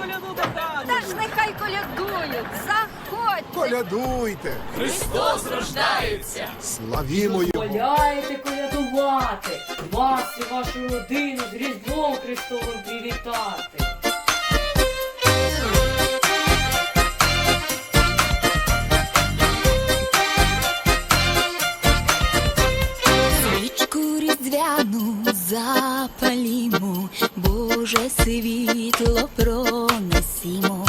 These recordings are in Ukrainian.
коляду. Та ж нехай колядують, заходьте. Колядуйте, Христос рождається. славімо його. Дозволяєте колядувати, вас і вашу родину з Різдвом Христовим привітати. Боже світло пронесімо,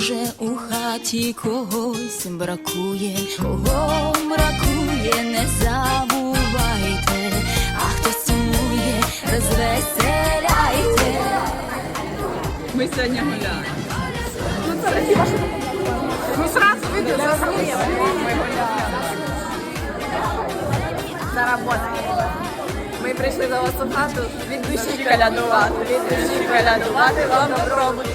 може, у хаті когось бракує, кого бракує, не забувайте, а хто сумує, розвеселяйте. Ми сьогодні гуляємо. Ну, це. Ну, сразу видно, Ми гуляємо. Ми прийшли до вас у хату від душі колядувати. Від душі колядувати вам попробуй.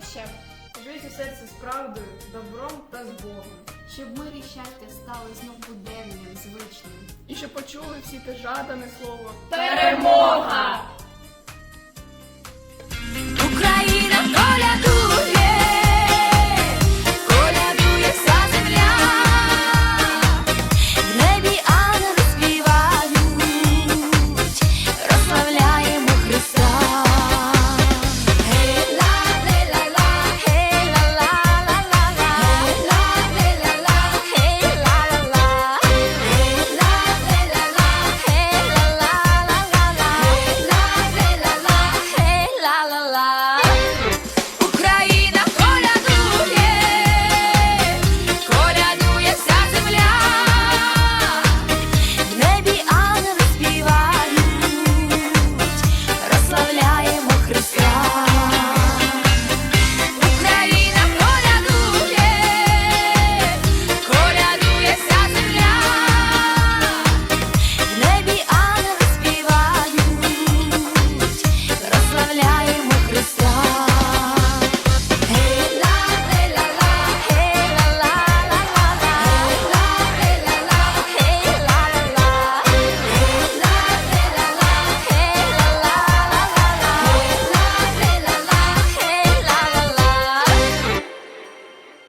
З новоріччям. Живіть у серці з правдою, добром та з Богом. Щоб мир і щастя стали знов буденним, звичним. І щоб почули всі те жадане слово. Перемога!